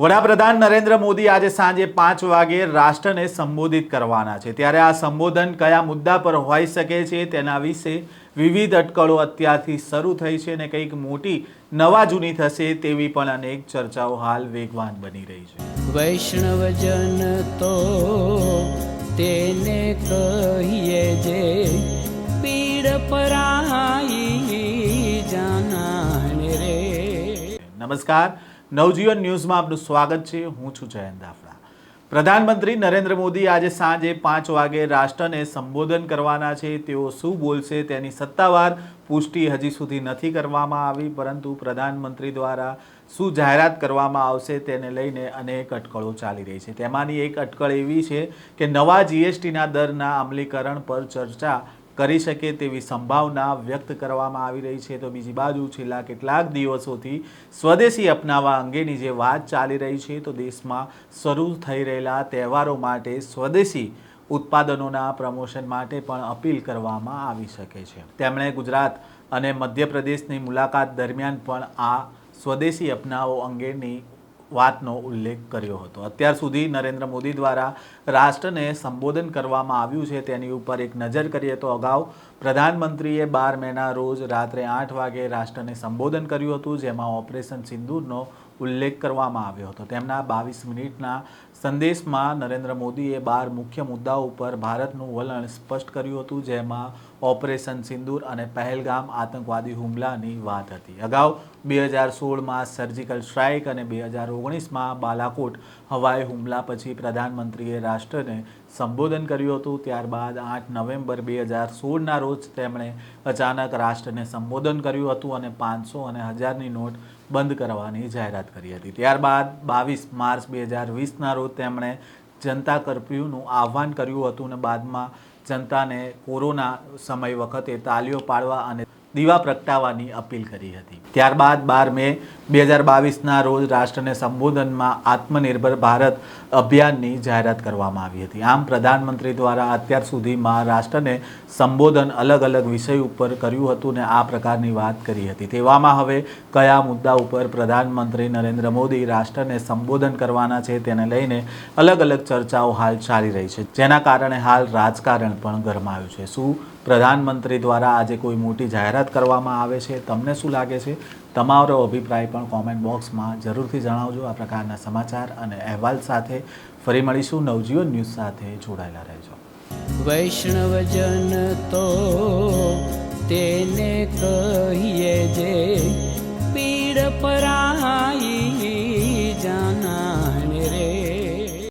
વડાપ્રધાન નરેન્દ્ર મોદી આજે સાંજે પાંચ વાગે રાષ્ટ્રને સંબોધિત કરવાના છે. ત્યારે આ સંબોધન કયા મુદ્દા પર હોઈ શકે છે તેના વિશે વિવિધ અટકળો અત્યારથી શરૂ થઈ છે અને કંઈક મોટી નવા જૂની થશે તેવી પણ અનેક ચર્ચાઓ હાલ વેગવાન બની રહી છે. વૈષ્ણવજન તો તેને કહીએ જે પીડ પરાઈ જાનાને રે. નમસ્કાર. નવજીવન ન્યૂઝમાં આપનું સ્વાગત છે. હું છું જયંત દાફડા. પ્રધાનમંત્રી નરેન્દ્ર મોદી આજે સાંજે પાંચ વાગે રાષ્ટ્રને સંબોધન કરવાના છે. તેઓ શું બોલશે તેની સત્તાવાર પુષ્ટિ હજી સુધી નથી કરવામાં આવી, પરંતુ પ્રધાનમંત્રી દ્વારા શું જાહેરાત કરવામાં આવશે તેને લઈને અનેક અટકળો ચાલી રહી છે. તેમાંની એક અટકળ એવી છે કે નવા જીએસટીના દરના અમલીકરણ પર ચર્ચા કરી શકે તેવી સંભાવના વ્યક્ત કરવામાં આવી રહી છે. તો બીજી બાજુ છેલ્લા કેટલાક દિવસોથી સ્વદેશી અપનાવવા અંગેની જે વાત ચાલી રહી છે, તો દેશમાં શરૂ થઈ રહેલા તહેવારો માટે સ્વદેશી ઉત્પાદનોના પ્રમોશન માટે પણ અપીલ કરવામાં આવી શકે છે. તેમણે ગુજરાત અને મધ્યપ્રદેશની મુલાકાત દરમિયાન પણ આ સ્વદેશી અપનાવો અંગેની વાતનો ઉલ્લેખ કર્યો હતો. અત્યાર સુધી નરેન્દ્ર મોદી દ્વારા રાષ્ટ્રને સંબોધન કરવામાં આવ્યું છે તેની ઉપર એક નજર કરીએ તો અગાઉ પ્રધાનમંત્રીએ બાર મેના રોજ રાત્રે આઠ વાગે રાષ્ટ્રને સંબોધન કર્યું હતું, જેમાં ઓપરેશન સિંદૂરનો ઉલ્લેખ કરવામાં આવ્યો હતો. તેમના બાવીસ મિનિટના સંદેશમાં નરેન્દ્ર મોદીએ બાર મુખ્ય મુદ્દાઓ ઉપર ભારતનું વલણ સ્પષ્ટ કર્યું હતું, જેમાં ઓપરેશન સિંદૂર અને પહેલગામ આતંકવાદી હુમલાની વાત હતી. અગાઉ બે હજાર સોળમાં સર્જિકલ સ્ટ્રાઇક અને બે હજાર ઓગણીસમાં બાલાકોટ હવાઈ હુમલા પછી પ્રધાનમંત્રીએ રાષ્ટ્રને સંબોધન કર્યું હતું. ત્યારબાદ આઠ નવેમ્બર બે હજાર સોળના રોજ તેમણે અચાનક રાષ્ટ્રને સંબોધન કર્યું હતું અને પાંચસો અને હજારની નોટ બંધ કરવાની જાહેરાત કરી હતી. ત્યારબાદ બાવીસ માર્ચ બે હજાર વીસના રોજ તેમણે જનતા કર્ફ્યુનું આહ્વાન કર્યું હતું અને બાદમાં જનતાને કોરોના સમય વખતે તાલીઓ પાડવા અને દીવા પ્રગટાવવાની અપીલ કરી હતી. ત્યારબાદ બાર મે બે હજાર બાવીસના રોજ રાષ્ટ્રને સંબોધનમાં આત્મનિર્ભર ભારત અભિયાનની જાહેરાત કરવામાં આવી હતી. આમ પ્રધાનમંત્રી દ્વારા અત્યાર સુધીમાં રાષ્ટ્રને સંબોધન અલગ અલગ વિષય ઉપર કર્યું હતું ને આ પ્રકારની વાત કરી હતી. તેવામાં હવે કયા મુદ્દા ઉપર પ્રધાનમંત્રી નરેન્દ્ર મોદી રાષ્ટ્રને સંબોધન કરવાના છે તેને લઈને અલગ અલગ ચર્ચાઓ હાલ ચાલી રહી છે. જેના કારણે હાલ રાજકારણ પણ ગરમાયું છે. શું પ્રધાનમંત્રી દ્વારા આજે કોઈ મોટી જાહેરાત કરવામાં આવે છે? તમને શું લાગે છે? તમારો અભિપ્રાય પણ કોમેન્ટ બોક્સમાં જરૂરથી જણાવજો. આ પ્રકારના સમાચાર અને અહેવાલ સાથે ફરી મળીશું. નવજીવન ન્યૂઝ સાથે જોડાયેલા રહેજો. વૈષ્ણવજન તો તેને કહીએ જે